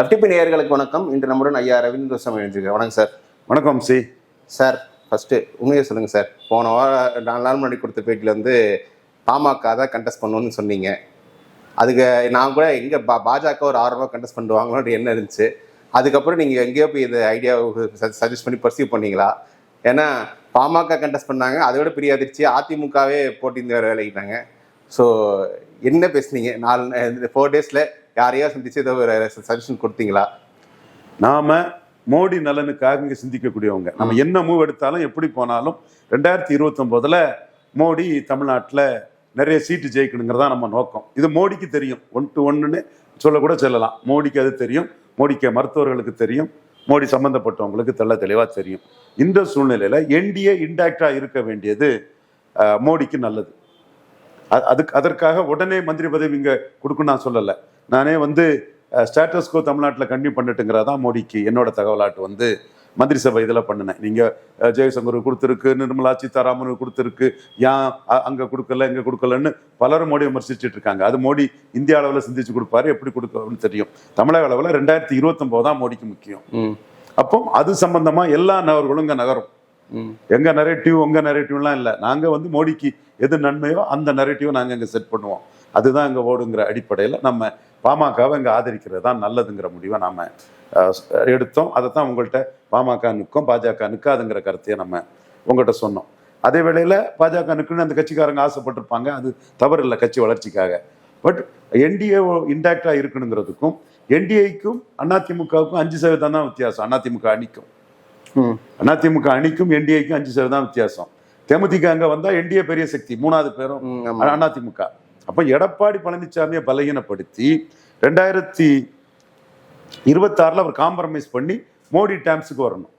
FTP நேயர்களுக்கு வணக்கம். இன்று நம்முடன் ஐயா ரவீந்திர சுவாமி எழுந்திருக்கார் வணக்கம் சார். வணக்கம் சி. சார் ஃபர்ஸ்ட் உண்மையை சொல்லுங்க சார். போன வாரம் நாலு நாள் முன்னாடி கொடுத்த பேட்டியில் வந்து பாமக தான் கண்டெஸ்ட் பண்ணணும்னு சொன்னீங்க. அதுக்கு நான் கூட எங்கே பா பாஜக ஒரு ஆர்வமாக கண்டெஸ்ட் பண்ணுவாங்களோன்னு என்ன இருந்துச்சு? அதுக்கப்புறம் நீங்கள் எங்கேயோ போய் இந்த ஐடியா சஜஸ்ட் பண்ணி பர்சீவ் பண்ணீங்களா? ஏன்னா பாமக கண்டெஸ்ட் பண்ணாங்க. அதை விட பெரிய அதிர்ச்சி. அதிமுகவே போட்டி இந்த வேலைக்கிட்டாங்க ஸோ என்ன பேசுனீங்க? நாலு ஃபோர் டேஸில் யாரையோ சந்திச்சு ஏதோ ஒரு சஜஷன் கொடுத்தீங்களா? நாம மோடி நலனுக்காக இங்க சிந்திக்கக்கூடியவங்க. நம்ம என்ன மூவ் எடுத்தாலும் எப்படி போனாலும் ரெண்டாயிரத்தி இருபத்தொம்போதுல மோடி தமிழ்நாட்டுல நிறைய சீட்டு ஜெயிக்கணுங்கிறதா நம்ம நோக்கம். இது மோடிக்கு தெரியும். ஒன் டு ஒன்னுன்னு சொல்லக்கூட சொல்லலாம். மோடிக்கு அது தெரியும். மோடிக்கு மருத்துவர்களுக்கு தெரியும். மோடி சம்பந்தப்பட்டவங்களுக்கு தெள்ள தெளிவா தெரியும். இந்த சூழ்நிலையில என்டிஏ இன்டாக்டா இருக்க வேண்டியது மோடிக்கு நல்லது. அதுக்கு அதற்காக உடனே மந்திரி பதவி இங்க கொடுக்கணும் நான் சொல்லலை. நானே வந்து ஸ்டேட்டஸ்கோ தமிழ்நாட்டில் கண்டினியூ பண்ணட்டுங்கிறதான் மோடிக்கு என்னோட தகவலாட்டு வந்து மந்திரி சபை இதில் பண்ணினேன். நீங்கள் ஜெயசங்கர் கொடுத்துருக்கு நிர்மலா சீதாராமனுக்கு கொடுத்துருக்கு ஏன் அங்க கொடுக்கல இங்க கொடுக்கலன்னு பலரும் மோடி விமர்சிச்சுட்டு இருக்காங்க. அது மோடி இந்திய அளவில் சிந்திச்சு கொடுப்பாரு எப்படி கொடுக்கணும்னு தெரியும். தமிழக அளவில் ரெண்டாயிரத்தி இருபத்தொம்போது தான் மோடிக்கு முக்கியம். அப்போ அது சம்பந்தமா எல்லா நகர்களும் இங்க நகரும். எங்க நரேட்டிவ் உங்க நரேட்டிவ்லாம் இல்லை. நாங்க வந்து மோடிக்கு எது நன்மையோ அந்த நரேட்டிவ் நாங்க இங்க செட் பண்ணுவோம். அதுதான் இங்க ஓடுங்கிற அடிப்படையில் நம்ம பாமகவை இங்க ஆதரிக்கிறது தான் நல்லதுங்கிற முடிவை நாம எடுத்தோம். அதை தான் உங்கள்கிட்ட பாமக நிற்கும் பாஜக நிற்காதுங்கிற கருத்தையை நம்ம உங்கள்கிட்ட சொன்னோம். அதே வேளையில பாஜக நிற்கணும்னு அந்த கட்சிக்காரங்க ஆசைப்பட்டிருப்பாங்க. அது தவறு இல்லை கட்சி வளர்ச்சிக்காக. பட் என்டிஏ இன்டாக்டா இருக்கணுங்கிறதுக்கும் என்டிஏக்கும் அதிமுகவுக்கும் அஞ்சு சதவீதம் தான் வித்தியாசம். அதிமுக அணிக்கும். அதிமுக அணிக்கும் என்டிஏக்கும் அஞ்சு சதவீதம் வித்தியாசம். தேமுதிக அங்க வந்தா என்டிஏ பெரிய சக்தி மூணாவது பேரும். அதிமுக. அப்ப எடப்பாடி பழனிசாமியை பலகீனப்படுத்தி ரெண்டாயிரத்தி இருபத்தாறுல அவர் காம்ப்ரமைஸ் பண்ணி மோடி டேம்ஸுக்கு வரணும்.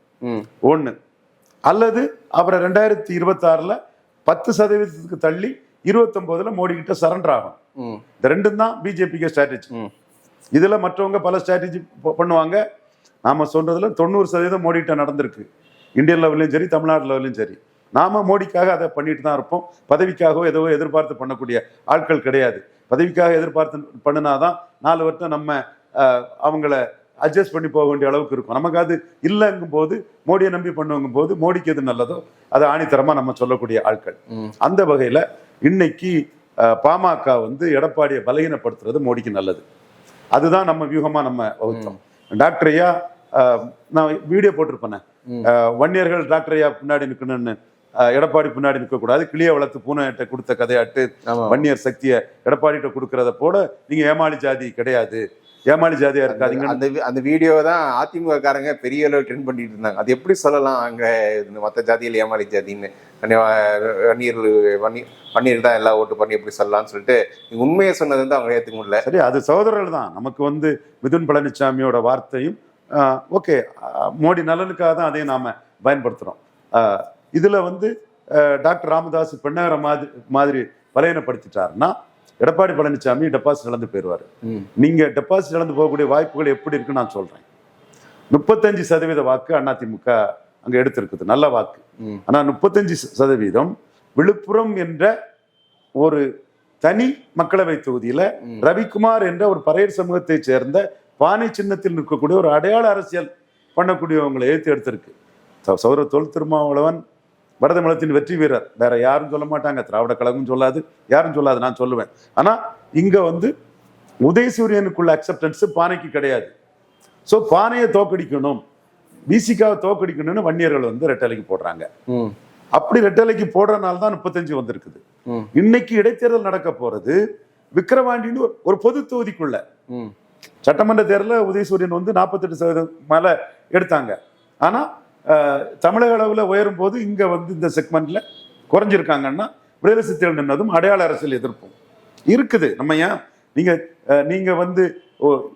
ஒண்ணு. அல்லது அவரை ரெண்டாயிரத்தி இருபத்தாறுல பத்து சதவீதத்துக்கு தள்ளி இருபத்தொன்பதுல மோடி கிட்ட சரண்டர் ஆகும் இந்த ரெண்டும் தான் பிஜேபிக்கு ஸ்ட்ராட்டஜி இதுல மற்றவங்க பல ஸ்ட்ராட்டஜி பண்ணுவாங்க. நாம சொல்றதுல தொண்ணூறு சதவீதம் மோடிட்ட நடந்திருக்கு. இந்தியன் லெவல்லையும் சரி தமிழ்நாடு லெவல்லையும் சரி. நாம மோடிக்காக அதை பண்ணிட்டு தான் இருப்போம். பதவிக்காகவோ ஏதோ எதிர்பார்த்து பண்ணக்கூடிய ஆட்கள் கிடையாது. பதவிக்காக எதிர்பார்த்து பண்ணினாதான் நாலு வருஷம் நம்ம அஹ், அவங்கள அட்ஜஸ்ட் பண்ணி போக வேண்டிய அளவுக்கு இருக்கும். நமக்கு அது இல்லைங்கும் போது மோடியை நம்பி பண்ணுவங்கும் போது மோடிக்கு எது நல்லதோ அதை ஆணித்தரமா நம்ம சொல்லக்கூடிய ஆட்கள். அந்த வகையில இன்னைக்கு பாமக வந்து எடப்பாடியை பலகீனப்படுத்துறது மோடிக்கு நல்லது. அதுதான் நம்ம வியூகமா நம்ம வகுத்தோம். டாக்டர் ஐயா நான் வீடியோ போட்டிருப்பேனே. வன்னியர்கள் டாக்டர் ஐயா பின்னாடி நிற்கணும்னு எடப்பாடி பின்னாடி நிற்கக்கூடாது கிளிய வளர்த்து பூனைகிட்ட கொடுத்த கதையாட்டு வன்னியர் சக்தியை எடப்பாடிகிட்ட கொடுக்கறத போல நீங்க ஏமாளி ஜாதி கிடையாது. ஏமாளி ஜாதியா இருக்காதீங்க. அந்த அந்த வீடியோ தான் அதிமுக காரங்க பெரிய அளவு ட்ரெண்ட் பண்ணிட்டு இருந்தாங்க. அது எப்படி சொல்லலாம் அங்க மத்த ஜாதியில் ஏமாளி ஜாதின்னு. வன்னியர் வன்னியர் வன்னியர் தான் எல்லா ஓட்டு பண்ணி எப்படி சொல்லலாம்னு சொல்லிட்டு உண்மையை சொன்னது வந்து அவங்க ஏத்துக்க முடியல. சரி அது சகோதரர்கள் தான். நமக்கு வந்து மிதுன் பழனிசாமியோட வார்த்தையும் ஓகே மோடி நலனுக்காக தான் அதையும் நாம பயன்படுத்துறோம். இதுல வந்து டாக்டர் ராமதாஸ் பெண்ணகர மாதிரி மாதிரி பலையனப்படுத்திட்டாருன்னா எடப்பாடி பழனிசாமி டெபாசிட் இழந்து போயிடுவாரு. ம். நீங்க டெபாசிட் இழந்து போகக்கூடிய வாய்ப்புகள் எப்படி இருக்குன்னு நான் சொல்றேன். முப்பத்தஞ்சு சதவீத வாக்கு அதிமுக அங்க எடுத்திருக்குது. நல்ல வாக்கு. ம். ஆனா முப்பத்தஞ்சு சதவீதம் விழுப்புரம் என்ற ஒரு தனி மக்களவை தொகுதியில. ரவிக்குமார் என்ற ஒரு பறையர் சமூகத்தைச் சேர்ந்த பானை சின்னத்தில் நிற்கக்கூடிய ஒரு அடையாள அரசியல் பண்ணக்கூடியவங்களை எழுத்து எடுத்திருக்கு. சௌர தொல் திருமாவளவன் பரதமலத்தின் வெற்றி வீரர். வேற யாரும் சொல்ல மாட்டாங்க. திராவிட கழகம் சொல்லாது. யாரும் சொல்லாது. நான் சொல்லுவேன். ஆனா இங்க வந்து உதயசூரியனுக்குள்ள அக்செப்டன்ஸ் பானைக்கு கிடையாது. ஸோ பானையை தோக்கடிக்கணும். பிசிகாவை தோக்கடிக்கணும்னு வன்னியர்கள் வந்து ரெட்டலைக்கு போடுறாங்க. அப்படி ரெட்டலைக்கு போடுறதுனால தான் முப்பத்தஞ்சு வந்திருக்குது. இன்னைக்கு இடைத்தேர்தல் நடக்க போறது விக்கிரவாண்டின்னு ஒரு- பொது தொகுதிக்குள்ள. சட்டமன்ற தேர்தலில் உதயசூரியன் வந்து நாற்பத்தெட்டு சதவீதம் மேல எடுத்தாங்க. ஆனா தமிழக அளவுல உயரும் போது இங்க வந்து இந்த செக்மெண்ட்ல குறைஞ்சிருக்காங்கன்னா விடுதலை சித்திகள் நின்னதும் அடையாள அரசியல் எதிர்ப்பும் இருக்குது. நம்ம ஏன்? நீங்க அஹ், நீங்க வந்து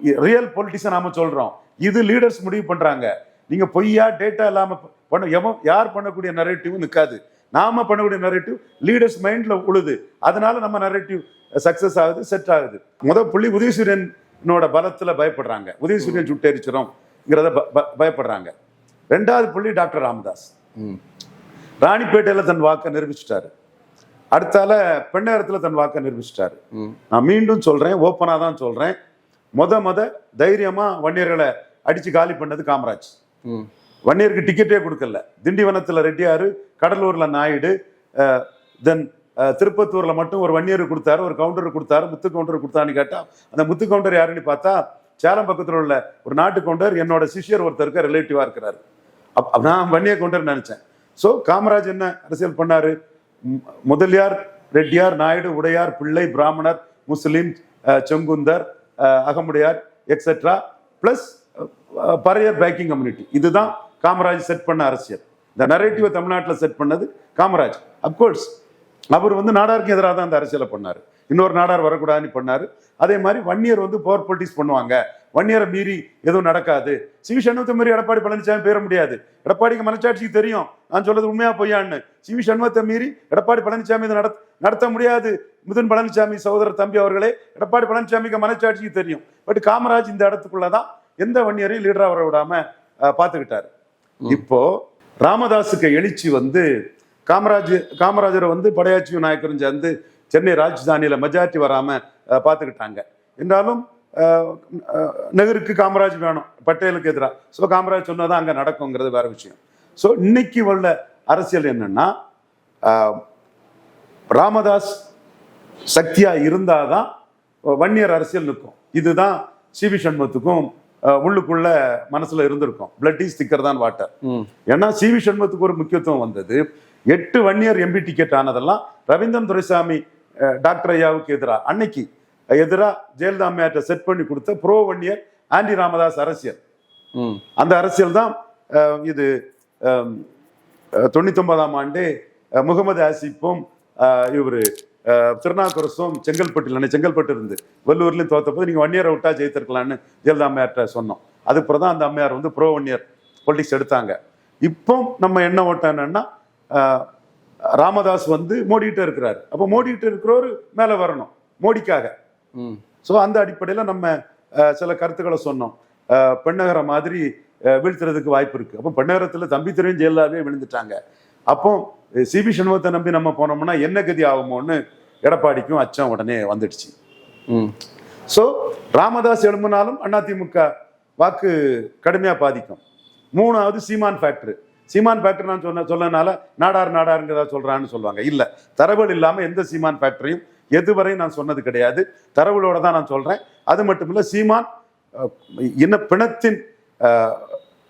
ரியல் பொலிட்டிஷன் நாம சொல்றோம். இது லீடர்ஸ் முடிவு பண்றாங்க. நீங்க பொய்யா டேட்டா இல்லாம ப- பண்ண எவன் யார் பண்ணக்கூடிய நரேட்டிவ் நிற்காது நாம பண்ணக்கூடிய நரேட்டிவ் லீடர்ஸ் மைண்ட்ல உழுது. அதனால நம்ம நரேட்டிவ் சக்சஸ் ஆகுது செட் ஆகுது. முத புள்ளி உதயசூரியனோட பலத்துல பயப்படுறாங்க. உதயசூரியன் ப- பயப்படுறாங்க. ரெண்டாவது புள்ளி டாக்டர் ராமதாஸ். ம். ராணிப்பேட்டையில தன் வாக்கை நிரூபிச்சிட்டாரு. அடுத்தால பெண்ணகரத்துல தன் வாக்கை நிரூபிச்சிட்டாரு. நான் மீண்டும் சொல்றேன் ஓப்பனா தான் சொல்றேன். முத முத தைரியமா வன்னியர்களை அடிச்சு காலி பண்ணது காமராஜ். வன்னியருக்கு டிக்கெட்டே கொடுக்கல. திண்டிவனத்துல ரெட்டியாரு கடலூர்ல நாயுடு தென் திருப்பத்தூர்ல மட்டும் ஒரு வன்னியர் கொடுத்தாரு ஒரு கவுண்டர் கொடுத்தாரு முத்து கவுண்டர் கொடுத்தான்னு கேட்டா அந்த முத்து கவுண்டர் யாருன்னு பார்த்தா சேலம் பக்கத்துல உள்ள ஒரு நாட்டு கவுண்டர் என்னோட சிஷ்யர் ஒருத்தருக்கு ரிலேட்டிவா இருக்கிறாரு. அப் நான் வன்னியை கொண்டு நினைச்சேன். ஸோ காமராஜ் என்ன அரசியல் பண்ணார்? முதலியார் ரெட்டியார் நாயுடு உடையார் பிள்ளை பிராமணர் Muslim Sengunthar Agamudaiyar etcetera plus Paraiyar backing community இதுதான் காமராஜ் செட் பண்ண அரசியல். இந்த நரேட்டிவை தமிழ்நாட்டில் செட் பண்ணது காமராஜ். அப்கோர்ஸ் அவர் வந்து நாடாருக்கு எதிராக தான் அந்த அரசியலை பண்ணார். இன்னொரு நாடார் வரக்கூடாதுன்னு பண்ணார். அதே மாதிரி வன்னியர் வந்து பவர் பொலிட்டிக்ஸ் பண்ணுவாங்க. வன்னியரை மீறி எதுவும் நடக்காது. சி வி சண்முகத்தை மீறி எடப்பாடி பழனிசாமி பேர முடியாது. எடப்பாடிக்கு மனச்சாட்சிக்கு தெரியும். நான் சொல்றது உண்மையா பொய்யான்னு. சி வி சண்முகத்தை மீறி எடப்பாடி பழனிசாமி இதை நடத்த நடத்த முடியாது. மிதுன் பழனிசாமி சகோதரர் தம்பி அவர்களே எடப்பாடி பழனிசாமிக்கு மனச்சாட்சிக்கு தெரியும். பட் காமராஜ் இந்த இடத்துக்குள்ளதான் எந்த வன்னியரையும் லீடரா வர விடாம பார்த்துக்கிட்டாரு. இப்போ ராமதாஸுக்கு எழுச்சி வந்து காமராஜ் காமராஜரை வந்து படையாச்சி நாயக்கரும் சேர்ந்து சென்னை ராஜதானியில மெஜாரிட்டி வராம பார்த்துக்கிட்டாங்க. என்றாலும் நெஹ்ருக்கு காமராஜ் வேணும் பட்டேலுக்கு எதிராக. ஸோ காமராஜ் சொன்னதான் அங்க நடக்குங்கிறது வேற விஷயம். ஸோ இன்னைக்கு உள்ள அரசியல் என்னன்னா ராமதாஸ் சக்தியா இருந்தாதான் வன்னியர் அரசியல் நிற்கும். இதுதான் சிவி சண்முகத்துக்கும் அஹ், உள்ளுக்குள்ள மனசுல இருந்திருக்கும். பிளட் இஸ் திக்கர் தான் வாட்டர் ஏன்னா சிவி சண்முகத்துக்கு ஒரு முக்கியத்துவம் வந்தது. எட்டு வன்னியர் எம்பி டிக்கெட் ஆனதெல்லாம் ரவீந்திரன் துரைசாமி டாக்டர் ஐயாவுக்கு எதிராக. அன்னைக்கு எதிராக ஜெயலலிதா அம்மையார்ட்ட செட் பண்ணி கொடுத்த ப்ரோ வன்னியர் ஆண்டி ராமதாஸ் அரசியல். அந்த அரசியல் தான் இது தொண்ணூத்தொன்பதாம் ஆண்டு முகமது ஆசிப்பும் இவர் திருநாக்கரசும் செங்கல்பட்டில் செங்கல்பட்டு இருந்து வெள்ளூர்லையும் தோத்தப்போது நீங்கள் வன்னியரை விட்டா ஜெயித்திருக்கலாம்னு ஜெயலலிதா அம்மையார்ட்ட சொன்னோம். அதுக்கப்புறம் தான் அந்த அம்மையார் வந்து ப்ரோ வன்னியர் பொலிட்டிக்ஸ் எடுத்தாங்க. இப்போ நம்ம என்ன ஓட்டம் என்னன்னா ராமதாஸ் வந்து மோடிக்கிட்ட இருக்கிறாரு. அப்போ மோடிக்கிட்ட இருக்கிறவர் மேலே வரணும் மோடிக்காக. ஸோ அந்த அடிப்படையில் நம்ம சில கருத்துக்களை சொன்னோம். பெண்ணகர மாதிரி வீழ்த்துறதுக்கு வாய்ப்பு இருக்கு. அப்போ பெண்ணகரத்தில் தம்பித்துறையும் ஜெயலலிதாவே விழுந்துட்டாங்க. அப்போ சிபி சண்முகத்தை நம்பி நம்ம போனோம்னா என்ன கதி ஆகுமோன்னு எடப்பாடிக்கும் அச்சம் உடனே வந்துடுச்சு. ம். ஸோ ராமதாஸ் எழும்பினாலும் அதிமுக வாக்கு கடுமையாக பாதிக்கும். மூணாவது சீமான் ஃபேக்டரி. சீமான் ஃபேக்டரி நான் சொன்ன சொல்லனால நாடார் நாடாருங்கிறதா சொல்றான்னு சொல்லுவாங்க. இல்லை தரவுகள் இல்லாமல் எந்த சீமான் ஃபேக்டரியும் எதுவரையும் நான் சொன்னது கிடையாது. தரவுகளோட தான் நான் சொல்றேன். அது மட்டும் இல்லை சீமான் இன பிணத்தின்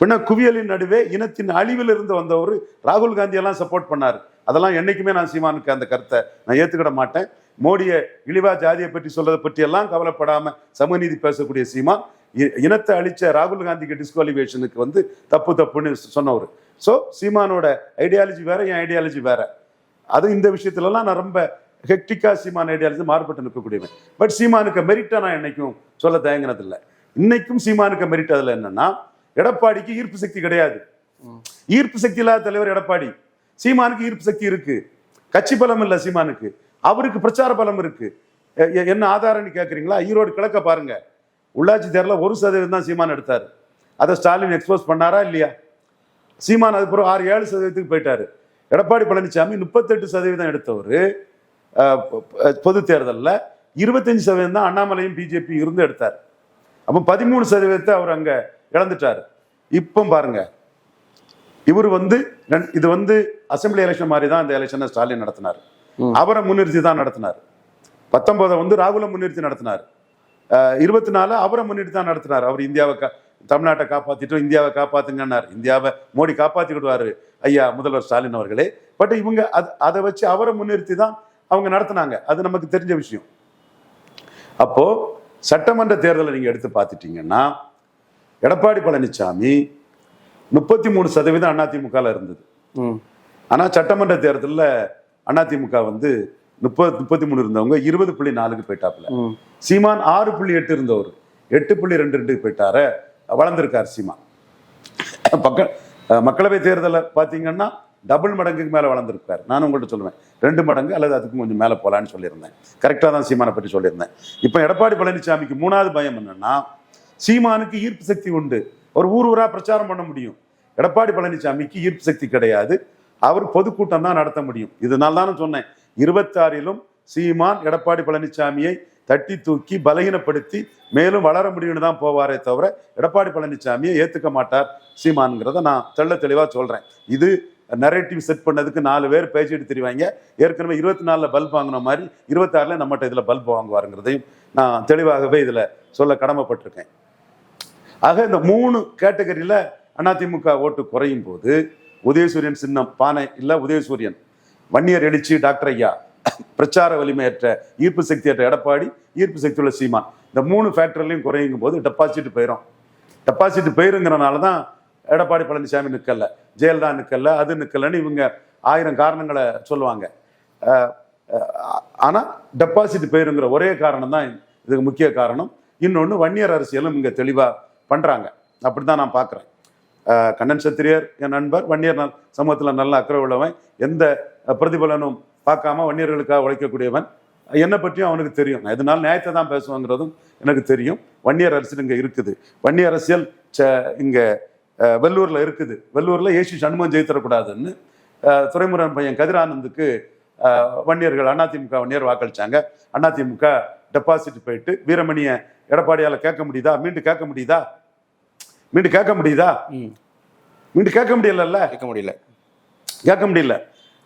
பிண குவியலின் நடுவே இனத்தின் அழிவிலிருந்து வந்தவர் ராகுல் காந்தியெல்லாம் சப்போர்ட் பண்ணார். அதெல்லாம் என்னைக்குமே நான் சீமானுக்கு அந்த கருத்தை நான் ஏற்றுக்கிட மாட்டேன். மோடியை இழிவா ஜாதியை பற்றி சொல்றதை பற்றி எல்லாம் கவலைப்படாம சமநீதி பேசக்கூடிய சீமான் இ- இனத்தை அழிச்ச ராகுல் காந்திக்கு டிஸ்குவாலிஃபிகேஷனுக்கு வந்து தப்பு தப்புன்னு சொன்னவர். ஸோ சீமானோட ஐடியாலஜி வேற என் ஐடியாலஜி வேற. அது இந்த விஷயத்துலலாம் நான் ரொம்ப ஹெக்டிக்கா சீமான் ஐடியாலஜி மாறுபட்டு நிற்கக்கூடியவன். பட் சீமானுக்கு மெரிட்டா நான் என்னைக்கும் சொல்ல தயங்கினதில்லை. இன்னைக்கும் சீமானுக்கு மெரிட் அதில் என்னன்னா எடப்பாடிக்கு ஈர்ப்பு சக்தி கிடையாது. ஈர்ப்பு சக்தி இல்லாத தலைவர் எடப்பாடி. சீமானுக்கு ஈர்ப்பு சக்தி இருக்கு. கட்சி பலம் இல்லை சீமானுக்கு. அவருக்கு பிரச்சார பலம் இருக்கு. என்ன ஆதாரம்னு கேட்குறீங்களா ஈரோடு கிழக்க பாருங்க. உள்ளாட்சி தேர்தலில் ஒரு சதவீதம் தான் சீமான் எடுத்தார். அதை ஸ்டாலின் எக்ஸ்போஸ் பண்ணாரா இல்லையா? சீமான் அதுக்கப்புறம் ஆறு ஏழு சதவீதத்துக்கு போயிட்டாரு. எடப்பாடி பழனிசாமி முப்பத்தெட்டு சதவீதம் எடுத்தவர். பொது தேர்தலில் இருபத்தஞ்சு சதவீதம் தான் அண்ணாமலையும் பிஜேபி இருந்து எடுத்தார். அப்போ பதிமூணு சதவீதத்தை அவர் அங்க இழந்துட்டாரு. இப்போ பாருங்க. இவர் வந்து இது வந்து அசெம்பிளி எலெக்ஷன் மாதிரி தான் இந்த எலெக்ஷனை ஸ்டாலின் நடத்தினார். அவரை முன்னிறுத்தி தான் நடத்தினார். பத்தொன்பதை வந்து ராகுலை முன்னிறுத்தி நடத்தினார். இருபத்தி நாலு அவரை முன்னிட்டு தான் நடத்தினார். அவர் இந்தியாவை கா தமிழ்நாட்டை காப்பாத்திட்டோம் இந்தியாவை காப்பாத்துங்கன்னார். இந்தியாவை மோடி காப்பாத்திக்கிடுவாரு ஐயா முதல்வர் ஸ்டாலின் அவர்களே. பட் இவங்க அது அதை வச்சு அவரை முன்னிறுத்தி தான் அவங்க நடத்தினாங்க. அது நமக்கு தெரிஞ்ச விஷயம். அப்போ சட்டமன்ற தேர்தலை நீங்க எடுத்து பார்த்துட்டீங்கன்னா எடப்பாடி பழனிசாமி முப்பத்தி மூணு சதவீதம் அதிமுகல இருந்தது. ம். ஆனா சட்டமன்ற தேர்தலில் அதிமுக வந்து முப்பது முப்பத்தி மூணு இருந்தவங்க இருபது புள்ளி நாலுக்கு போயிட்டாப்புல. சீமான் ஆறு புள்ளி எட்டு இருந்தவர். எட்டு புள்ளி ரெண்டு ரெண்டுக்கு போயிட்டாரு வளர்ந்திருக்கார் சீமான். பக்க அஹ் மக்களவை தேர்தலை பார்த்தீங்கன்னா டபுள் மடங்குக்கு மேலே வளர்ந்துருக்காரு நான் உங்கள்கிட்ட சொல்லுவேன். ரெண்டு மடங்கு அல்லது அதுக்கும் கொஞ்சம் மேலே போகலான்னு சொல்லியிருந்தேன். கரெக்டாக தான் சீமானை பற்றி சொல்லியிருந்தேன். இப்போ எடப்பாடி பழனிசாமிக்கு மூணாவது பயம் என்னன்னா சீமானுக்கு ஈர்ப்பு சக்தி உண்டு. ஒரு ஊர் ஊராக பிரச்சாரம் பண்ண முடியும். எடப்பாடி பழனிசாமிக்கு ஈர்ப்பு சக்தி கிடையாது. அவர் பொதுக்கூட்டம் தான் நடத்த முடியும். இதனால தான் சொன்னேன். இருபத்தாறிலும் சீமான் எடப்பாடி பழனிசாமியை தட்டி தூக்கி பலகீனப்படுத்தி மேலும் வளர முடியும்னு தான் போவாரே தவிர எடப்பாடி பழனிசாமியை ஏற்றுக்க மாட்டார் சீமான்ங்கிறத நான் தெள்ள தெளிவாக சொல்கிறேன் இது நரேட்டிவ் செட் பண்ணதுக்கு நாலு பேர் பேசிட்டு தெரிவாங்க. ஏற்கனவே இருபத்தி நாலில் பல்ப் வாங்கின மாதிரி இருபத்தாறுல நம்மகிட்ட இதில் பல்ப் வாங்குவாருங்கிறதையும் நான் தெளிவாகவே இதில் சொல்ல கடமைப்பட்டிருக்கேன். ஆக இந்த மூணு கேட்டகரியில அதிமுக ஓட்டு குறையும் போது உதயசூரியன் சின்னம் பானை இல்லை உதயசூரியன். வன்னியர் எழுச்சி டாக்டர் ஐயா. பிரச்சார வலிமையற்ற ஈர்ப்பு சக்தியற்ற எடப்பாடி ஈர்ப்பு சக்தி உள்ள சீமான். இந்த மூணு ஃபேக்டர்லையும் குறையும் போது டெபாசிட் போயிடும் டெபாசிட் போயிருங்கிறனால தான் எடப்பாடி பழனிசாமி நிற்கல ஜெயலலிதா நிற்கல அது நிற்கலன்னு இவங்க ஆயிரம் காரணங்களை சொல்லுவாங்க. ஆனால் டெபாசிட் போயிருங்கிற ஒரே காரணம் தான் இதுக்கு முக்கிய காரணம். இன்னொன்று வன்னியர் அரசியலும் இங்கே தெளிவாக பண்ணுறாங்க அப்படி அப்படிதான் நான் பார்க்குறேன் கண்ணன் சத்திரியர் என் நண்பர் வன்னியர் சமூகத்தில் நல்ல அக்கறை உள்ளவன் எந்த பிரதிபலனும் பார்க்காம வன்னியர்களுக்காக உழைக்கக்கூடியவன் என்னை பற்றியும் அவனுக்கு தெரியும். எதனால இதனால நியாயத்தை தான் பேசுவாங்கிறதும் எனக்கு தெரியும். வன்னியர் அரசியல் இங்கே இருக்குது. வன்னியர் அரசியல் ச- இங்கே வெள்ளூர்ல இருக்குது. வெள்ளூர்ல ஏசி சண்முகம் ஜெயித்தரக்கூடாதுன்னு அஹ், துரைமுருகன் பையன் கதிரானந்துக்கு வன்னியர்கள் அதிமுக வன்னியர் வாக்களிச்சாங்க. அதிமுக டெபாசிட் போயிட்டு வீரமணியை எடப்பாடியால கேட்க முடியுதா? மீண்டும் கேட்க முடியுதா? மீண்டும் கேட்க முடியுதா. மீண்டும் கேட்க முடியலல்ல? கேட்க முடியல. கேட்க முடியல.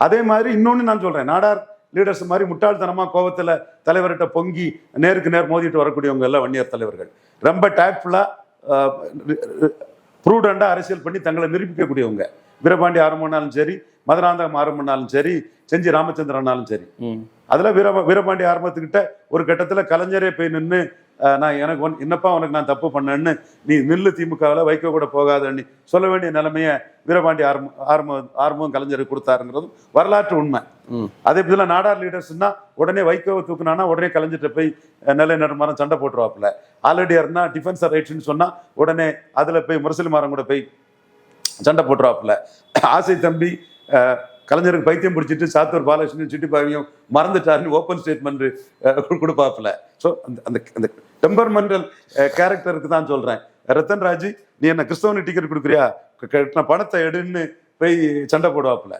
அதே மாதிரி இன்னொன்னு நான் சொல்றேன். நாடார் லீடர்ஸ் மாதிரி முட்டாள்தனமா கோவத்துல தலைவர்கிட்ட பொங்கி நேருக்கு நேர் மோதிட்டு வரக்கூடியவங்க எல்லாம் வன்னியர் தலைவர்கள். ரொம்ப டேக்ட்ஃபுல்லா ப்ரூடண்டாக அரசியல் பண்ணி தங்களை நிரூபிக்கக்கூடியவங்க. வீரபாண்டி ஆரம்பம்னாலும் சரி மதுராந்தகம் ஆரம்பம்னாலும் சரி செஞ்சி ராமச்சந்திரனாலும் சரி. அதுல வீர வீரபாண்டி ஆரம்பத்துக்கிட்ட ஒரு கட்டத்துல கலைஞரே போய் நின்று நான் எனக்கு ஒன் என்னப்பா உனக்கு நான் தப்பு பண்ணேன்னு நீ நில்லு திமுகவில் வைக்க கூட போகாதன்னு சொல்ல வேண்டிய நிலைமைய வீரபாண்டி ஆரம்ப ஆரம்ப ஆரம்பம் கலைஞருக்கு கொடுத்தாருங்கிறதும் வரலாற்று உண்மை. அதே போல நாடார் லீடர்ஸ்னா உடனே வைகோவை தூக்குனானா உடனே கலைஞர்கிட்ட போய் நிலை நடுமாறம் சண்டை போட்டுருவாப்புல. ஆல்ரெடி இருந்தா டிஃபென்ஸ் ரைட்ஸ்னு சொன்னா உடனே அதுல போய் முரசொலி மாறம் கூட போய் சண்டை போட்டுருவாப்புல. ஆசை தம்பி கலைஞருக்கு பைத்தியம் பிடிச்சிட்டு சாத்தூர் பாலகிருஷ்ணன் சிட்டிப்பாவையும் மறந்துட்டாருன்னு ஓப்பன் ஸ்டேட்மெண்ட் கொடுப்பாப்புல. ஸோ அந்த அந்த அந்த டெம்பர்மெண்டல் கேரக்டருக்கு தான் சொல்றேன். ரத்தன் ராஜ் நீ என்ன கிறிஸ்தவனு டிக்கெட் கொடுக்குறியா? கட்டின பணத்தை எடுன்னு போய் சண்டை போடுவாப்புல.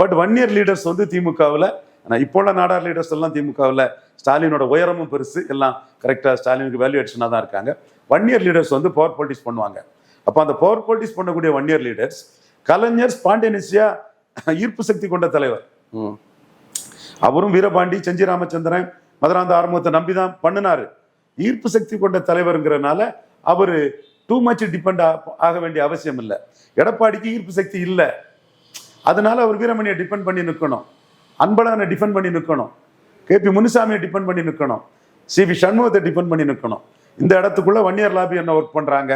பட் வன்னியர் லீடர்ஸ் வந்து திமுகவில் ஆனால் இப்போ உள்ள நாடார் லீடர்ஸ் எல்லாம் திமுகவில் ஸ்டாலினோட உயரமும் பெருசு எல்லாம் கரெக்டாக ஸ்டாலினுக்கு வேல்யூவேஷனாக தான் இருக்காங்க. வன்னியர் லீடர்ஸ் வந்து பவர் பாலிட்டிக்ஸ் பண்ணுவாங்க. அப்போ அந்த பவர் பாலிட்டிக்ஸ் பண்ணக்கூடிய ஒன் இயர் லீடர்ஸ் கலைஞர் ஸ்பான்டேனியஸியா ஈர்ப்பு சக்தி கொண்ட தலைவர். அவரும் வீரபாண்டி செஞ்சி ராமச்சந்திரன் மதுராந்த ஆரம்பத்தை நம்பி தான் பண்ணினாரு. ஈர்ப்பு சக்தி கொண்ட தலைவருங்கிறனால அவரு டூ மச் டிபெண்ட் ஆக வேண்டிய அவசியம் இல்லை. எடப்பாடிக்கு ஈர்ப்பு சக்தி இல்லை. அதனால அவர் வீரமணியை டிபெண்ட் பண்ணி நிற்கணும் அன்பழகனை டிபெண்ட் பண்ணி நிற்கணும் கேபி முனுசாமியை டிபெண்ட் பண்ணி நிற்கணும் சிவி சண்முகத்தை டிபெண்ட் பண்ணி நிற்கணும் இந்த இடத்துக்குள்ள வன்னியர் லாபி என்ன ஒர்க் பண்றாங்க?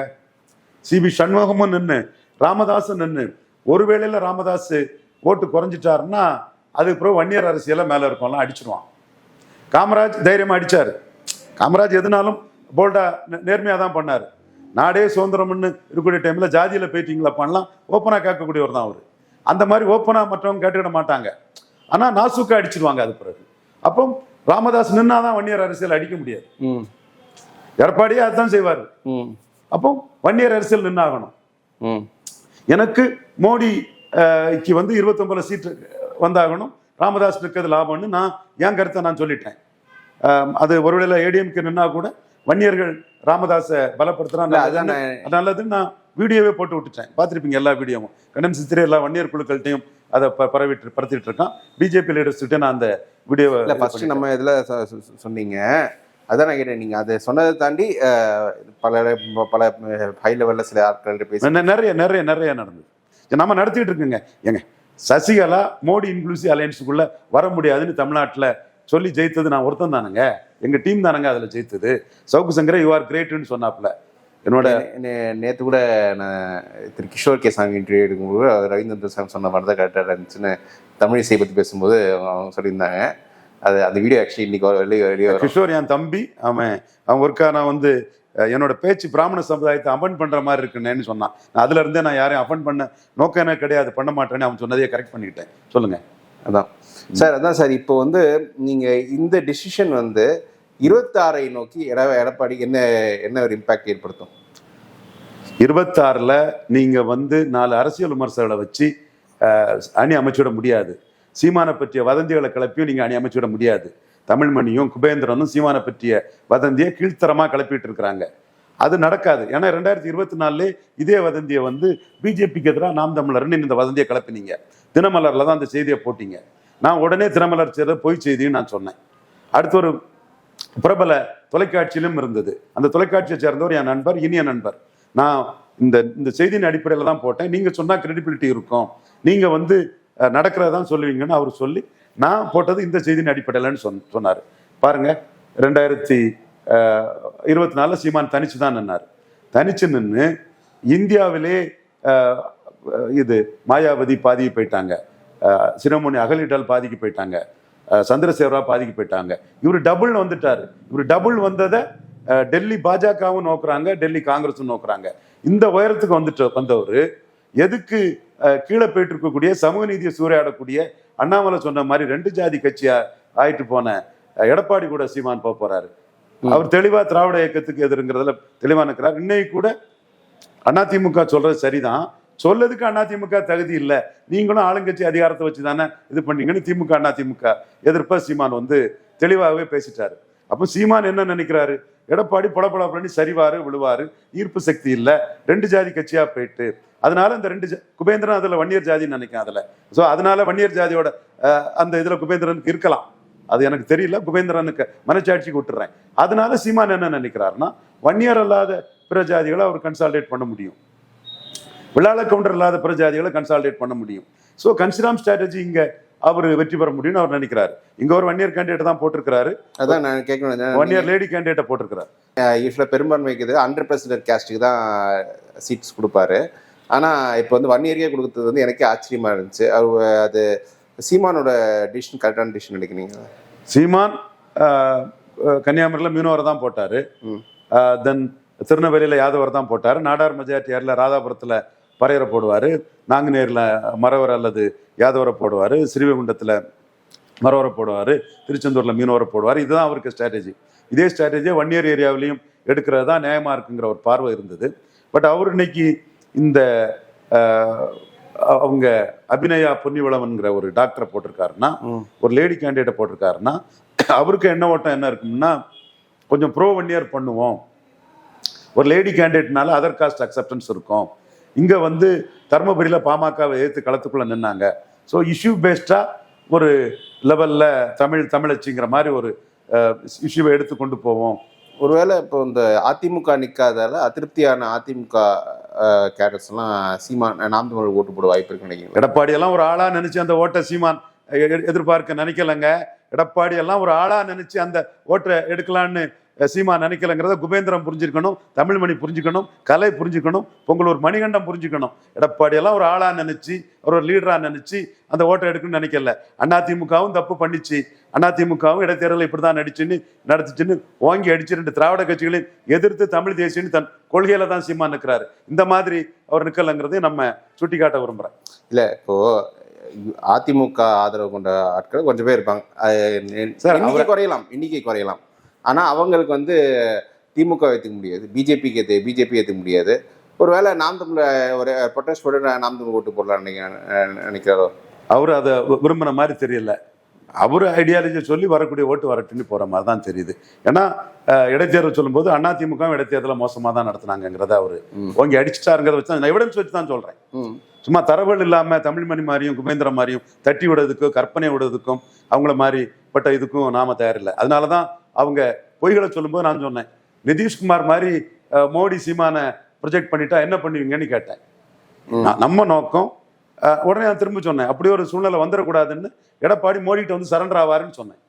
சிவி சண்முகமும் நின்று ராமதாஸும் நின்று ஒருவேளையில ராமதாஸ் ஓட்டு குறைஞ்சிட்டாருன்னா அதுக்கு பிறகு வன்னியர் அரசியல மேல இருக்கவங்களாம் அடிச்சிருவான். காமராஜ் தைரியமா அடிச்சாரு. காமராஜ் எதுனாலும் போல்டா நேர்மையா தான் பண்ணாரு. நாடே சுதந்திரம்னு இருக்கக்கூடிய டைம்ல ஜாதியில போயிட்டீங்களா பண்ணலாம் ஓப்பனா கேட்கக்கூடியவர் தான் அவரு. அந்த மாதிரி ஓப்பனா மற்றவங்க கேட்டுக்கிட மாட்டாங்க. ஆனா நாசுக்கா அடிச்சிருவாங்க அது பிறகு. அப்போ ராமதாஸ் நின்னாதான் வன்னியர் அரசியல் அடிக்க முடியாது. ம். எடப்பாடியே அதுதான் செய்வார். ம். அப்போ வன்னியர் அரசியல் நின்னாகணும். ம். எனக்கு மோடி அஹ், க்கு வந்து இருபத்தொன்பதுல சீட்டு வந்தாகணும். ராமதாஸ் இருக்கிறது லாபம்னு நான் என் கருத்தை நான் சொல்லிட்டேன். அது ஒருவேளை ஏடிஎம்கே நின்னா கூட வன்னியர்கள் ராமதாஸை பலப்படுத்துறான் இல்ல, அதான் நான் நல்லதுன்னு நான் வீடியோவே போட்டு விட்டுட்டேன். பார்த்துருப்பீங்க எல்லா வீடியோவும். கண்ணன் சித்திரை எல்லா வன்னியர் குழுக்கள்கிட்டையும் அதை பரவிட்டு பரத்திட்டு இருக்கான். பிஜேபி லீடர்ஸ் கிட்ட நான் அந்த வீடியோவை ஃபர்ஸ்ட் நம்ம இதுல சொன்னீங்க. அதான் நான் கேட்டேன் நீங்க அதை சொன்னதை தாண்டி பல பல ஹை லெவல்ல சில ஆட்கள் பேசி நிறைய நிறைய நிறைய நடந்தது. நம்ம நடத்திட்டு இருக்குங்க. ஏங்க சசிகலா மோடி இன்க்ளூசிவ் அலையன்ஸுக்குள்ள வர முடியாதுன்னு தமிழ்நாட்டுல சொல்லி ஜெயித்தது நான் ஒருத்தன் தானுங்க. எங்க டீம் தானுங்க அதுல ஜெயித்தது. சவுக்கு சங்கரே யூ ஆர் கிரேட்னு சொன்னாப்புல. என்னோட நே- நே- நேத்து கூட நான் திரு கிஷோர் கே சாமி இன்டர்வியூ எடுக்கும்போது அவர் ரவீந்திர சாமி சொன்ன மாதிரி தான் கரெக்டாக இருந்துச்சுன்னு தமிழ் இசையை பற்றி பேசும்போது அவங்க சொல்லியிருந்தாங்க. அது அந்த வீடியோ ஆக்சுவலி இன்னைக்கு வெளியே வெளியே கிஷோர் என் தம்பி அவன் அவன் ஒருக்கா நான் வந்து என்னோட பேச்சு பிராமண சமுதாயத்தை அபன் பண்ற மாதிரி இருக்குன்னு சொன்னான். நான் அதுல இருந்தே நான் யாரையும் அபன் பண்ண நோக்கம் எனக்கு கிடையாது பண்ண மாட்டேன்னு அவன் சொன்னதையே கரெக்ட் பண்ணிக்கிட்டேன். சொல்லுங்க. அதான். சார் அதான் சார் இப்போ வந்து நீங்க இந்த டிசிஷன் வந்து இருபத்தாறை நோக்கி எட எடப்பாடி என்ன என்ன ஒரு இம்பாக்ட் ஏற்படுத்தும்? இருபத்தாறுல நீங்க வந்து நாலு அரசியல் விமர்சகர்களை வச்சு அணி அமைச்சுவிட முடியாது. சீமானை பற்றிய வதந்திகளை கிளப்பியும் நீங்கள் அணி அமைச்சுவிட முடியாது. தமிழ்மணியும் குபேந்திரனும் சீமானை பற்றிய வதந்தியை கீழ்த்தரமாக கிளப்பிட்டு இருக்கிறாங்க. அது நடக்காது. ஏன்னா ரெண்டாயிரத்தி இருபத்தி நாலுலே இதே வதந்தியை வந்து பிஜேபிக்கு எதிராக நாம் தமிழர்னு இந்த வதந்தியை கிளப்பினீங்க. தினமலரில் தான் அந்த செய்தியை போட்டீங்க. நான் உடனே தினமலர் செய்த பொய் செய்தின்னு நான் சொன்னேன். அடுத்து ஒரு பிரபல தொலைக்காட்சியிலும் இருந்தது. அந்த தொலைக்காட்சியை சேர்ந்தவர் என் நண்பர் இனிய நண்பர். நான் இந்த இந்த செய்தியின் அடிப்படையில் தான் போட்டேன். நீங்கள் சொன்னால் கிரெடிபிலிட்டி இருக்கும். நீங்கள் வந்து நடக்கிறதான் சொல்லுவீங்கன்னு அவர் சொல்லி நான் போட்டது இந்த செய்தியின் அடிப்படையில்னு சொன் சொன்னார். பாருங்கள் ரெண்டாயிரத்தி இருபத்தி நாலில் சீமான் தனிச்சு தான் நின்னார். தனிச்சு நின்று இந்தியாவிலே இது மாயாவதி பாதிக்கு போயிட்டாங்க. சிரமணி சிரோமணி பாதிக்கு போயிட்டாங்க. சந்திரசேகரா பாதிக்கு போயிட்டாங்க. இவர் டபுள் வந்துட்டார். இவர் டபுள் வந்ததை டெல்லி பாஜகவும் நோக்குறாங்க டெல்லி காங்கிரஸும் நோக்குறாங்க. இந்த உயரத்துக்கு வந்துட்டு வந்தவர் எதுக்கு கீழே போயிட்டு இருக்கக்கூடிய சமூக நீதியை சூறையாடக்கூடிய அண்ணாமலை சொன்ன மாதிரி ரெண்டு ஜாதி கட்சியா ஆயிட்டு போன எடப்பாடி கூட சீமான் போக போறாரு. அவர் தெளிவா திராவிட இயக்கத்துக்கு எதிர்ங்கிறதுல தெளிவா இருக்கிறார் இன்னைக்கு கூட அதிமுக சொல்றது சரிதான். சொல்லதுக்கு அதிமுக தகுதி இல்ல. நீங்களும் ஆளுங்கட்சி அதிகாரத்தை வச்சு தானே இது பண்ணீங்கன்னு திமுக அதிமுக எதிர்ப்ப சீமான் வந்து தெளிவாகவே பேசிட்டாரு. அப்போ சீமான் என்ன நினைக்கிறாரு? எடப்பாடி பொடப்பட பண்ணி சரிவாரு விழுவாரு ஈர்ப்பு சக்தி இல்லை ரெண்டு ஜாதி கட்சியா போயிட்டு. அதனால இந்த ரெண்டு ஜா- குபேந்திரன் அதுல வன்னியர் ஜாதின்னு நினைக்கிறேன் அதுல. ஸோ அதனால வன்னியர் ஜாதியோட அந்த இதுல குபேந்திரனுக்கு இருக்கலாம். அது எனக்கு தெரியல குபேந்திரனுக்கு மனச்சாட்சிக்கு விட்டுறேன் அதனால சீமான் என்ன நினைக்கிறாருன்னா வன்னியர் அல்லாத பிற ஜாதிகளை அவர் கன்சால்டேட் பண்ண முடியும். விழால கவுண்டர் இல்லாத பிற ஜாதிகளை கன்சால்டேட் பண்ண முடியும். ஸோ கன்சிராம் ஸ்ட்ராட்டஜி இங்கே அவர் வெற்றி பெற முடியும்னு அவர் நினைக்கிறாரு. இங்க ஒரு ஒன் இயர் கேண்டிடேட் தான் போட்டிருக்காரு அதான் நான் கேட்கணும் ஒன் இயர் லேடி கேண்டிடேட்டை போட்டிருக்காரு யூஸ்வலாக பெரும்பான்மைக்கு இது ஹண்ட்ரட் பர்சன்ட் கேஸ்ட்டுக்கு தான் சீட்ஸ் கொடுப்பாரு. ஆனால் இப்போ வந்து ஒன் இயர்க்கே கொடுத்தது வந்து எனக்கே ஆச்சரியமா இருந்துச்சு. அவர் அது சீமானோட டிசிஷன் கரெக்டான டிசிஷன் நினைக்கிறீங்க சீமான் கன்னியாகுமரியில மீனவரை தான் போட்டாரு. தென் திருநெல்வேலியில யாதவர் தான் போட்டாரு. நாடார் மெஜாரிட்டியார்ல ராதாபுரத்துல பறையரை போடுவாரு நாங்குநேரில் மறவர் அல்லது யாதவரை போடுவாரு ஸ்ரீவைகுண்டத்துல மரவரை போடுவார் திருச்செந்தூரில் மீனவரை போடுவார் இதுதான் அவருக்கு ஸ்ட்ராட்டஜி இதே ஸ்ட்ராட்டஜியை ஒன் இயர் ஏரியாவிலையும் எடுக்கிறது தான் நியாயமாக இருக்குங்கிற ஒரு பார்வை இருந்தது. பட் அவர் இன்னைக்கு இந்த அவங்க அபிநயா பொன்னிவளவன்கிற ஒரு டாக்டரை போட்டிருக்காருன்னா. ஒரு லேடி கேண்டிடேட்டை போட்டிருக்காருன்னா அவருக்கு என்ன ஓட்டம் என்ன இருக்கும்னா கொஞ்சம் ப்ரோ ஒன் இயர் பண்ணுவோம். ஒரு லேடி கேண்டிடேட்னால அதர் காஸ்ட் அக்செப்டன்ஸ் இருக்கும். இங்க வந்து தர்மபுரியில பாமகவை எதிர்த்து களத்துக்குள்ள நின்னாங்க. ஸோ இஷ்யூ பேஸ்டா ஒரு லெவல்ல தமிழ் தமிழச்சிங்கிற மாதிரி ஒரு இஷ்யூவை எடுத்து கொண்டு போவோம். ஒருவேளை இப்போ இந்த அதிமுக நிற்காதால அதிருப்தியான அதிமுக கேரக்டர்ஸ்லாம் சீமான் நாம் தமிழ் ஓட்டு போட வாய்ப்பு இருக்குன்னு நினைக்கிறீங்களா? எடப்பாடி எல்லாம் ஒரு ஆளா நினைச்சு அந்த ஓட்டை சீமான் எதிர்பார்க்க நினைக்கலங்க. எடப்பாடி எல்லாம் ஒரு ஆளா நினைச்சு அந்த ஓட்டை எடுக்கலான்னு சீமான் நினைக்கலங்கிறத குபேந்திரம் புரிஞ்சுக்கணும் தமிழ்மணி புரிஞ்சுக்கணும் கலை புரிஞ்சுக்கணும் பொங்கலூர் மணிகண்டம் புரிஞ்சுக்கணும். எடப்பாடி எல்லாம் ஒரு ஆளா நினைச்சு ஒரு ஒரு லீடரா நினைச்சு அந்த ஓட்டை எடுக்கணும்னு நினைக்கல. அதிமுகவும் தப்பு பண்ணிச்சு. அதிமுகவும் இடைத்தேர்தல் இப்படிதான் நடிச்சுன்னு நடத்துச்சுன்னு ஓங்கி அடிச்சு ரெண்டு திராவிட கட்சிகளையும் எதிர்த்து தமிழ் தேசியன்னு தன் கொள்கையில தான் சீமான் நிற்கிறாரு இந்த மாதிரி அவர் நிக்கலங்கிறதையும் நம்ம சுட்டிக்காட்ட விரும்புறேன். இல்ல இப்போ அதிமுக ஆதரவு கொண்ட ஆட்கள் கொஞ்சம் பேர் இருப்பாங்க. குறையலாம் எண்ணிக்கை குறையலாம். ஆனா அவங்களுக்கு வந்து திமுக ஏற்றுக்க முடியாது. பிஜேபிக்கு ஏற்று பிஜேபி ஏற்றுக்க முடியாது. ஒருவேளை நாம் தமிழ ஒரு ப்ரொட்டஸ்ட் போட்டு நாம் தமிழ் ஓட்டு போடலாம் நினைக்க நினைக்கிறாரோ? அவர் அதை விரும்பின மாதிரி தெரியல. அவர் ஐடியாலஜி சொல்லி வரக்கூடிய ஓட்டு வரட்டுன்னு போற மாதிரி தான் தெரியுது. ஏன்னா இடைத்தேர்தல் சொல்லும்போது அதிமுக இடைத்தேர்தலை மோசமா தான் நடத்துனாங்கிறத அவர். ஓங்கி அடிச்சிட்டாருங்கிறத வச்சு நான் எவிடன்ஸ் வச்சு தான் சொல்றேன். ம். சும்மா தரவுகள் இல்லாம தமிழ்மணி மாதிரியும் குபேந்திரம் மாதிரியும் தட்டி விடுறதுக்கும் கற்பனை விடுறதுக்கும் அவங்கள மாதிரி பட்ட இதுக்கும் நாம தயாரில்லை. அதனால தான் அவங்க பொய்களை சொல்லும்போது நான் சொன்னேன். நிதிஷ்குமார் மாதிரி மோடி சீமான ப்ரொஜெக்ட் பண்ணிட்டா என்ன பண்ணுவீங்கன்னு கேட்டேன். நம்ம நோக்கம் உடனே நான் திரும்ப சொன்னேன். அப்படி ஒரு சூழ்நிலை வந்துடக்கூடாதுன்னு எடப்பாடி மோடிட்ட வந்து சரண்டர் ஆவாருன்னு சொன்னேன்.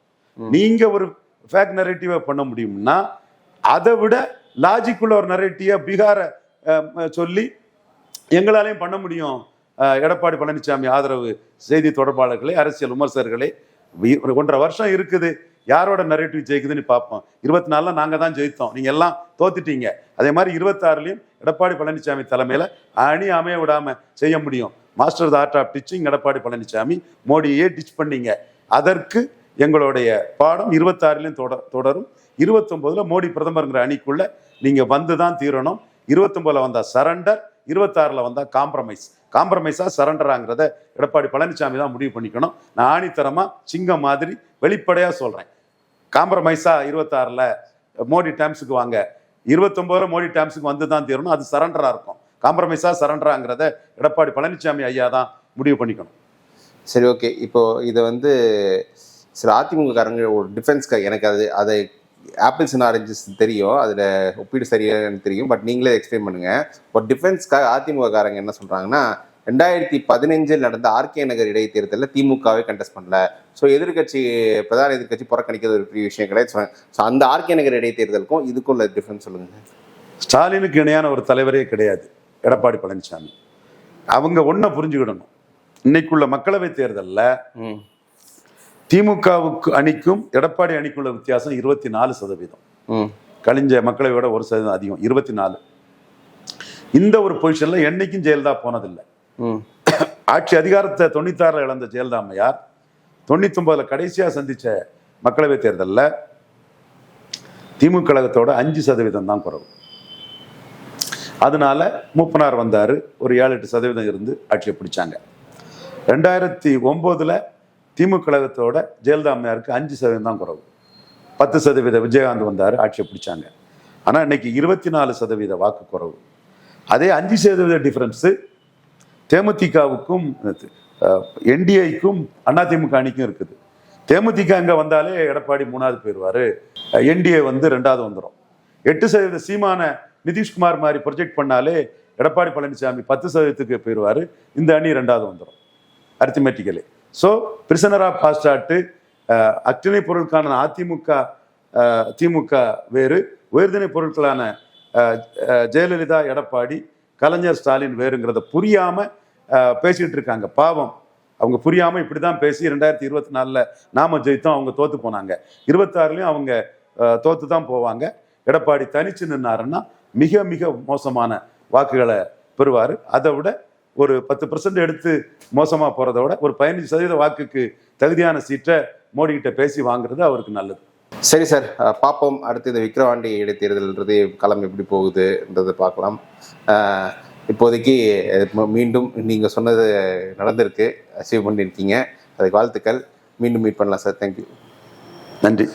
நீங்க ஒரு ஃபேக் நரேட்டிவை பண்ண முடியும்னா அதை விட லாஜிக்குள்ள ஒரு நரேட்டிவை பீகாரை சொல்லி எங்களாலையும் பண்ண முடியும். எடப்பாடி பழனிசாமி ஆதரவு செய்தி தொடர்பாளர்களே அரசியல் விமர்சகர்களே ஒன்றரை வருஷம் இருக்குது. யாரோட நரேட்டிவ் ஜெயிக்குதுன்னு பார்ப்போம். இருபத்தி நாலில் நாங்கள் தான் ஜெயித்தோம். நீங்கள் எல்லாம் தோத்துட்டீங்க. அதே மாதிரி இருபத்தாறுலையும் எடப்பாடி பழனிசாமி தலைமையில் அணி அமைய விடாமல் செய்ய முடியும். Master the art of teaching Edappadi Palaniswami மோடியே டிச் பண்ணீங்க. அதற்கு எங்களுடைய பாடம் இருபத்தாறுலையும் தொட தொடரும். இருபத்தொம்போதில் மோடி பிரதமருங்கிற அணிக்குள்ள நீங்கள் வந்து தான் தீரணும். இருபத்தொம்போதில் வந்தால் சரண்டர் இருபத்தாறில் வந்தால் காம்ப்ரமைஸ் காம்ப்ரமைஸாக சரண்டராங்கிறத எடப்பாடி பழனிசாமி தான் முடிவு பண்ணிக்கணும். நான் ஆணித்தரமாக சிங்கம் மாதிரி வெளிப்படையாக சொல்கிறேன் காம்ப்ரமைஸா இருபத்தாறுல மோடி டேம்ஸுக்கு வாங்க. இருபத்தொன்பதுல மோடி டேம்ஸுக்கு வந்து தான் தீரணும். அது சரண்டராக இருக்கும். காம்ப்ரமைஸாக சரண்டராங்கிறத எடப்பாடி பழனிசாமி ஐயா தான் முடிவு பண்ணிக்கணும். சரி ஓகே. இப்போ இதை வந்து சில அதிமுக காரங்க ஒரு டிஃபென்ஸ்க்கு எனக்கு அது அதை ஆப்பிள்ஸ் அண்ட் ஆரஞ்சஸ் தெரியும். அதில் ஒப்பீடு சரியாக எனக்கு தெரியும். பட் நீங்களே எக்ஸ்பிளைன் பண்ணுங்கள் ஒரு டிஃபென்ஸ்க்காக அதிமுக காரங்க என்ன சொல்கிறாங்கன்னா ரெண்டாயிரத்தி பதினஞ்சில் நடந்த ஆர்கே நகர் இடைத்தேர்தலில் திமுகவே கண்டெஸ்ட் பண்ணல. ஸோ எதிர்க்கட்சி பிரதான எதிர்க்கட்சி புறக்கணிக்கிறது ஒரு பெரிய விஷயம் கிடையாது. ஸோ அந்த ஆர்கே நகர் இடைத்தேர்தலுக்கும் இதுக்கும் உள்ள டிஃபரன்ஸ் சொல்லுங்க. ஸ்டாலினுக்கு இணையான ஒரு தலைவரே கிடையாது. எடப்பாடி பழனிசாமி அவங்க ஒன்றை புரிஞ்சுக்கிடணும். இன்னைக்குள்ள மக்களவை தேர்தலில் திமுகவுக்கு அணிக்கும் எடப்பாடி அணிக்குள்ள வித்தியாசம் இருபத்தி நாலு சதவீதம். ம். கழிஞ்ச மக்களை விட ஒரு சதவீதம் அதிகம் இருபத்தி நாலு இந்த ஒரு பொசிஷன்ல என்னைக்கும் ஜெயலலிதா போனதில்லை. ஆட்சி அதிகாரத்தை தொண்ணூத்தாறில் இழந்த ஜெயலலிதா தொண்ணூத்தொன்பதுல கடைசியாக சந்திச்ச மக்களவை தேர்தலில் திமுக கழகத்தோட அஞ்சு சதவீதம் தான் குறவு. அதனால மூப்பனார் வந்தார் ஒரு ஏழு எட்டு சதவீதம் இருந்து ஆட்சியை பிடிச்சாங்க. ரெண்டாயிரத்தி ஒம்போதில் திமுக கழகத்தோட ஜெயலலிதா அம்மையாருக்கு அஞ்சு சதவீதம் தான் குறவு. பத்து சதவீத விஜயகாந்த் வந்தார் ஆட்சியை பிடிச்சாங்க. ஆனால் இன்னைக்கு இருபத்தி நாலு சதவீத வாக்கு குறவு. அதே அஞ்சு சதவீத டிஃப்ரென்ஸு தேமுதிகவுக்கும் என்டிஐக்கும் அதிமுக அணிக்கும் இருக்குது. தேமுதிக அங்கே வந்தாலே எடப்பாடி மூணாவது போயிடுவார். என்டிஏ வந்து ரெண்டாவது வந்துடும் எட்டு சதவீத சீமான நிதிஷ்குமார் மாதிரி ப்ரொஜெக்ட் பண்ணாலே எடப்பாடி பழனிசாமி பத்து சதவீதத்துக்கு போயிடுவாரு. இந்த அணி ரெண்டாவது வந்துடும் அரித்மெட்டிக்கலி ஸோ பிரிசனர் ஆஃப் பாஸ்டாட்டு அக்டினை பொருட்கான அதிமுக திமுக வேறு உயர்தினை பொருட்களான ஜெயலலிதா எடப்பாடி கலைஞர் ஸ்டாலின் வேறுங்கிறத புரியாமல் பேசிகிட்டு இருக்காங்க. பாவம். அவங்க புரியாமல் இப்படி தான் பேசி ரெண்டாயிரத்தி இருபத்தி நாலில் நாம ஜெயித்தோம் அவங்க தோத்து போனாங்க. இருபத்தாறுலையும் அவங்க தோற்று தோத்து தான் போவாங்க. எடப்பாடி தனிச்சு நின்னாருன்னா மிக மிக மோசமான வாக்குகளை பெறுவார். அதை விட ஒரு பத்து பர்சன்ட் எடுத்து மோசமாக போகிறத விட ஒரு பதினஞ்சு சதவீத வாக்குக்கு தகுதியான சீட்டை மோடி பேசி வாங்குறது அவருக்கு நல்லது. சரி சார். பார்ப்போம். அடுத்து இந்த விக்ரவாண்டி இடைத்தேர்தல்ன்றது களம் எப்படி போகுதுன்றதை பார்க்கலாம். இப்போதைக்கு மீண்டும் நீங்கள் சொன்னது நடந்திருக்கு. அச்சீவ் பண்ணியிருக்கீங்க அதுக்கு வாழ்த்துக்கள். மீண்டும் மீட் பண்ணலாம் சார் தேங்க்யூ நன்றி.